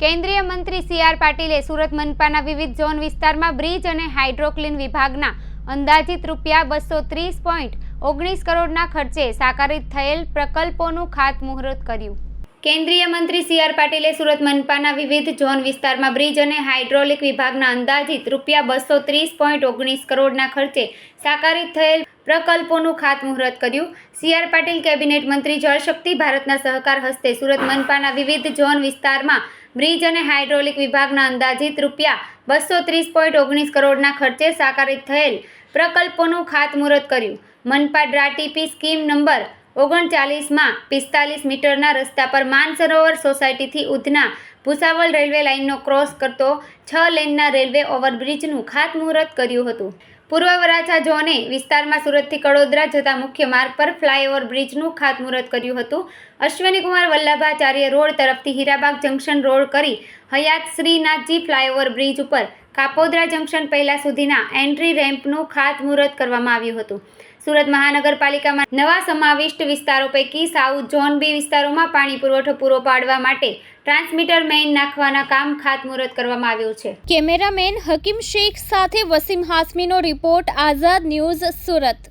કેન્દ્રીય મંત્રી C R પાટીલે સુરત મનપાના વિવિધ ઝોન વિસ્તારમાં બ્રિજ અને હાઇડ્રોક્લીન વિભાગના અંદાજિત રૂપિયા બસો ત્રીસ પોઈન્ટ ઓગણીસ કરોડના ખર્ચે સાકારિત થયેલ પ્રકલ્પોનું ખાતમુહૂર્ત કર્યું. કેન્દ્રીય મંત્રી સી આર પાટીલે સુરત મનપાના વિવિધ ઝોન વિસ્તારમાં બ્રિજ અને હાઇડ્રોલિક વિભાગના અંદાજિત રૂપિયા બસો ત્રીસ પોઈન્ટ ઓગણીસ કરોડના ખર્ચે સાકારિત થયેલ પ્રકલ્પોનું ખાતમુહૂર્ત કર્યું. સી આર પાટીલ કેબિનેટ મંત્રી જળશક્તિ ભારતના સહકાર હસ્તે સુરત મનપાના વિવિધ ઝોન વિસ્તારમાં બ્રિજ અને હાઇડ્રોલિક વિભાગના અંદાજિત રૂપિયા બસો ત્રીસ પોઈન્ટ ઓગણીસ કરોડના ખર્ચે સાકારિત થયેલ પ્રકલ્પોનું ખાતમુહૂર્ત કર્યું. મનપા ડ્રાટીપી સ્કીમ નંબર ઓગણચાલીસમાં પિસ્તાલીસ મીટરના રસ્તા પર માનસરોવર સોસાયટીથી ઉધના ભૂસાવલ રેલવે લાઇનનો ક્રોસ કરતો છ લેનના રેલવે ઓવરબ્રિજનું ખાતમુહૂર્ત કર્યું હતું. પૂર્વ વરાછા ઝોને વિસ્તારમાં સુરતથી કડોદરા જતા મુખ્ય માર્ગ પર ફ્લાયઓવર બ્રિજનું ખાતમુહૂર્ત કર્યું હતું. અશ્વિનીકુમાર વલ્લભાચાર્ય રોડ તરફથી હીરાબાગ જંકશન રોડ કરી હયાત શ્રીનાથજી ફ્લાયઓવર બ્રિજ ઉપર કાપોદ્રા જંકશન પહેલાં સુધીના એન્ટ્રી રેમ્પનું ખાતમુહૂર્ત કરવામાં આવ્યું હતું. સુરત મહાનગરપાલિકામાં નવા સમાવિષ્ટ વિસ્તારો પૈકી સાઉથ ઝોન બી વિસ્તારોમાં પાણી પુરવઠો પૂરો પાડવા માટે ટ્રાન્સમીટર મેઇન નાખવાના કામ ખાતમુહૂર્ત કરવામાં આવ્યું છે. કેમેરામેન હકીમ શેખ સાથે વસીમ હાસમીનો રિપોર્ટ આઝાદ ન્યૂઝ સુરત.